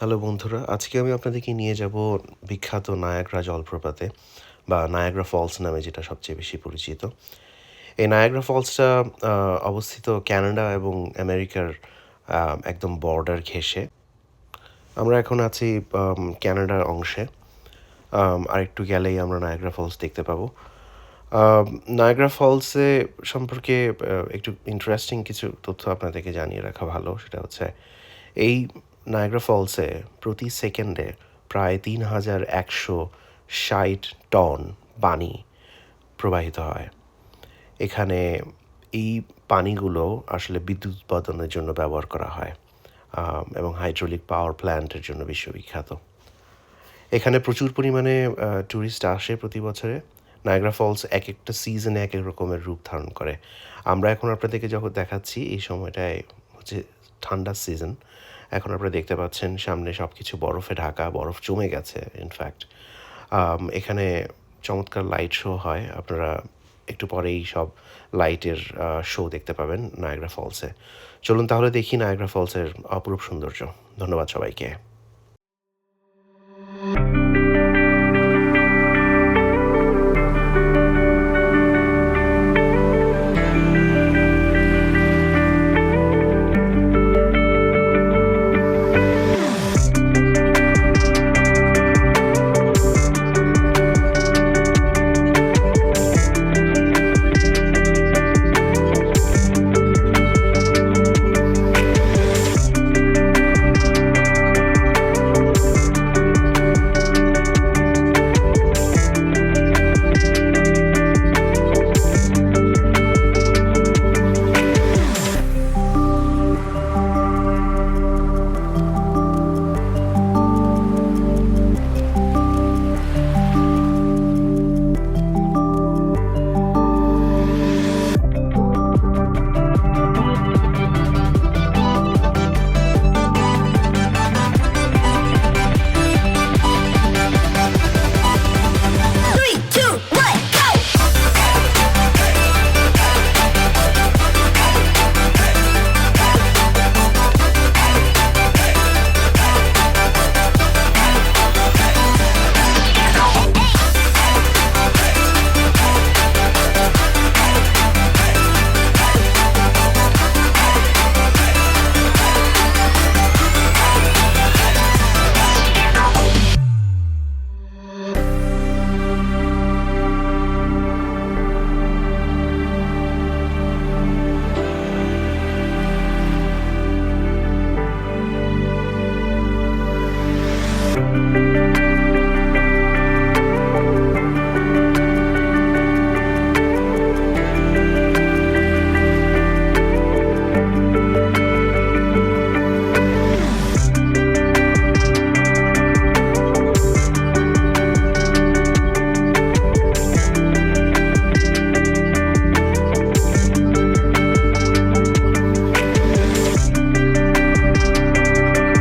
Hello বন্ধুরা, আজকে আমি আপনাদেরকে নিয়ে যাব বিখ্যাত নায়াগ্রা জলপ্রপাতে বা নায়াগ্রা ফলস নামে যেটা সবচেয়ে বেশি পরিচিত। এই নায়াগ্রা ফলসটা অবস্থিত ক্যানাডা এবং আমেরিকার একদম বর্ডার ঘেঁষে। আমরা এখন আছি ক্যানাডার অংশে। আর একটু গেলেই আমরা নায়াগ্রা ফলস দেখতে পাবো। নায়াগ্রা ফলসে সম্পর্কে একটু ইন্টারেস্টিং কিছু তথ্য আপনাদেরকে জানিয়ে রাখা ভালো, সেটা হচ্ছে এই নায়াগ্রা ফলসে প্রতি সেকেন্ডে প্রায় তিন হাজার একশো ষাট টন পানি প্রবাহিত হয়। এখানে এই পানিগুলো আসলে বিদ্যুৎ উৎপাদনের জন্য ব্যবহার করা হয় এবং হাইড্রোলিক পাওয়ার প্ল্যান্টের জন্য বিশ্ববিখ্যাত। এখানে প্রচুর পরিমাণে ট্যুরিস্ট আসে প্রতি বছরে। নায়গ্রা ফলস এক একটা সিজনে এক এক রকমের রূপ ধারণ করে। আমরা এখন আপনাদেরকে যখন দেখাচ্ছি, এই সময়টায় হচ্ছে ঠান্ডার সিজন এখন আপনারা দেখতে পাচ্ছেন সামনে সব কিছু বরফে ঢাকা, বরফ জমে গেছে ইনফ্যাক্ট এখানে চমৎকার লাইট শো হয়। আপনারা একটু পরেই সব লাইটের শো দেখতে পাবেন নায়গ্রা ফলসে চলুন তাহলে দেখি নায়গ্রা ফলসের অপরূপ সৌন্দর্য। ধন্যবাদ সবাইকে।